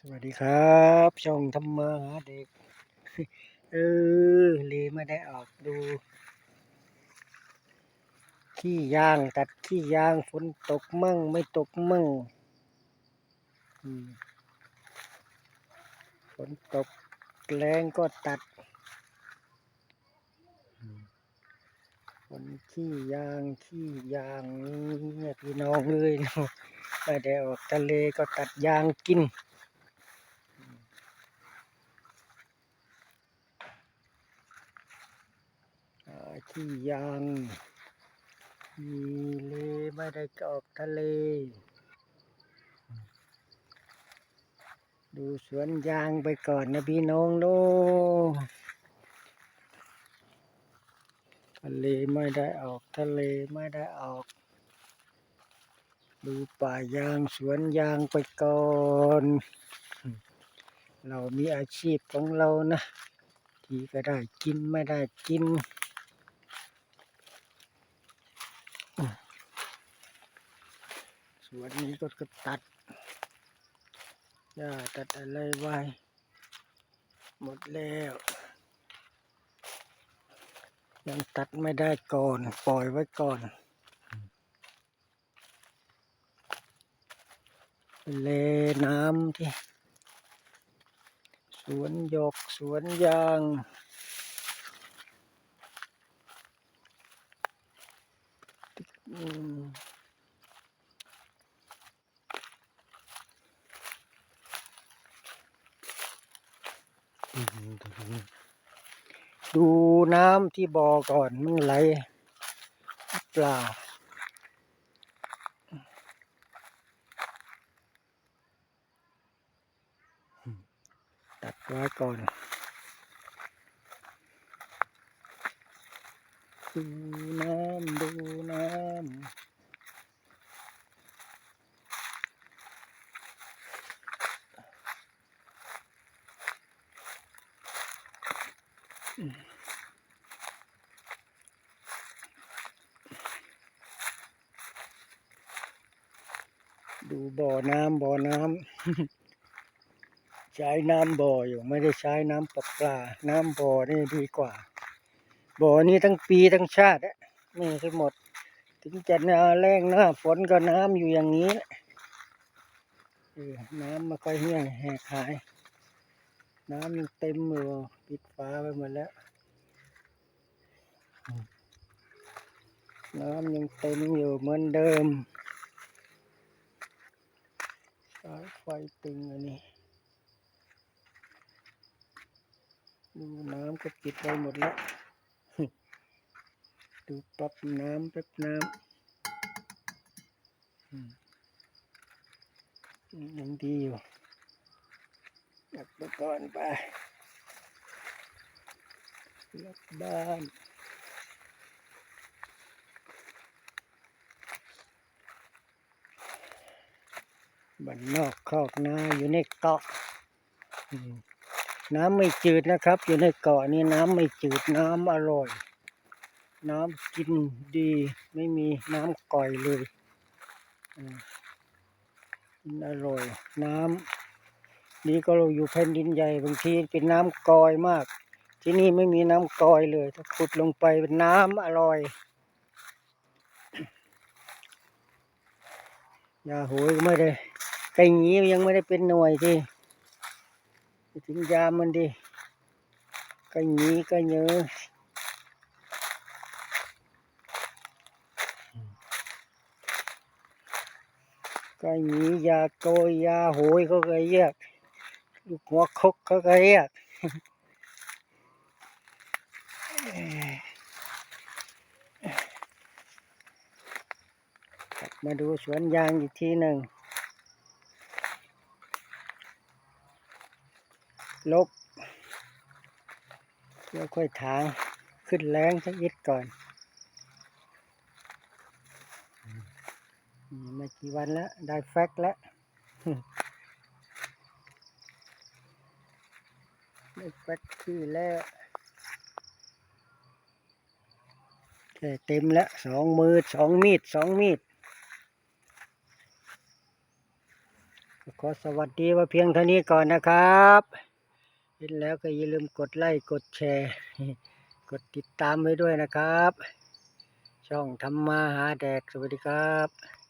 สวัสดีครับ ช่องทำมาหาเด็ก เออเลไม่ได้ออกดู ขี้ยางตัดขี้ยางฝนตกมั่งไม่ตกมั่งฝนตกแรงก็ตัดฝนขี้ยางขี้ยางนี่พี่น้องเลยเนาะไม่ได้ออกทะเลก็ตัดยางกิน อ่าขี้ยางมีเลไม่ได้ออกทะเล ดูสวนยางไปก่อนนะพี่น้องโนทะเลไม่ได้ออกทะเลไม่ได้ออก ดูป่ายางสวนยางไปก่อน เรามีอาชีพของเรานะ ที่ก็ได้กินไม่ได้กิน วันนี้ก็ก็ตัดหญ้าตัดอะไรไว้ หมดแล้ว ยังตัดไม่ได้ก่อน ปล่อยไว้ก่อนเลน้ำที่ สวนหยกสวนยางอืม ดูน้ำที่บ่อก่อนมันไหลเปล่าตัดไว้ก่อนดูน้ำดูน้ำ ดูบ่อน้ำบ่อน้ำใช้น้ำบ่ออยู่ไม่ได้ใช้น้ำประปลา น้ำบ่อนี่ดีกว่า บ่อนี้ทั้งปีทั้งชาติอะนี่คือหมด ถึงจะหน้าแรงหน้าฝนก็น้ำอยู่อย่างนี้ น้ำม่ค่อยเหี่ยแหกหาย น้ำยังเต็มอยู่ปิดฟ้าไปหมดแล้ว น้ำยังเต็มอยู่เหมือนเดิมสายไฟตึงอันนี้ดูน้ำก็ปิดไปหมดแล้ว ดูปรับน้ำแป๊บน้ำยังดีอยู่ กลับไปก่อนไปกลับบ้านบ้านนอกคอกนาอยู่ในเกาะน้ำไม่จืดนะครับ อยู่ในเกาะนี่น้ำไม่จืดน้ำอร่อย น้ำกินดี ไม่มีน้ำก่อยเลยอร่อย น้ำ นี่ก็เราอยู่แผ่นดินใหญ่บางทีเป็นน้ำกอยมาก ที่นี่ไม่มีน้ำกอยเลย ถ้าขุดลงไปเป็นน้ำอร่อยยาโหยไม่ได้ไก่หนียังไม่ได้เป็นหน่วยที่ถึงยามมันดิไก่หนีก็เยอะไก่หนียาโกยยาโหยเขาก็เรียก ลูกหัวคกเขาก็เรียกมาดูสวนยางอีกทีหนึ่ง ลบแล้วค่อยถางขึ้นแรงสักนิดก่อนมไม่กี่วันแล้ว ได้แฟกแล้ว ได้แฟกที่แล้วแค่เต็มแล้วสองมือสองมีดสองมีดค่อสวัสดีว่าเพียงเท่านี้ก่อนนะครับเห็นแล้วก็อย่าลืมกดไลค์กดแชร์ กดติดตามไว้ด้วยนะครับ ช่องทำมาหาแดกสวัสดีครับ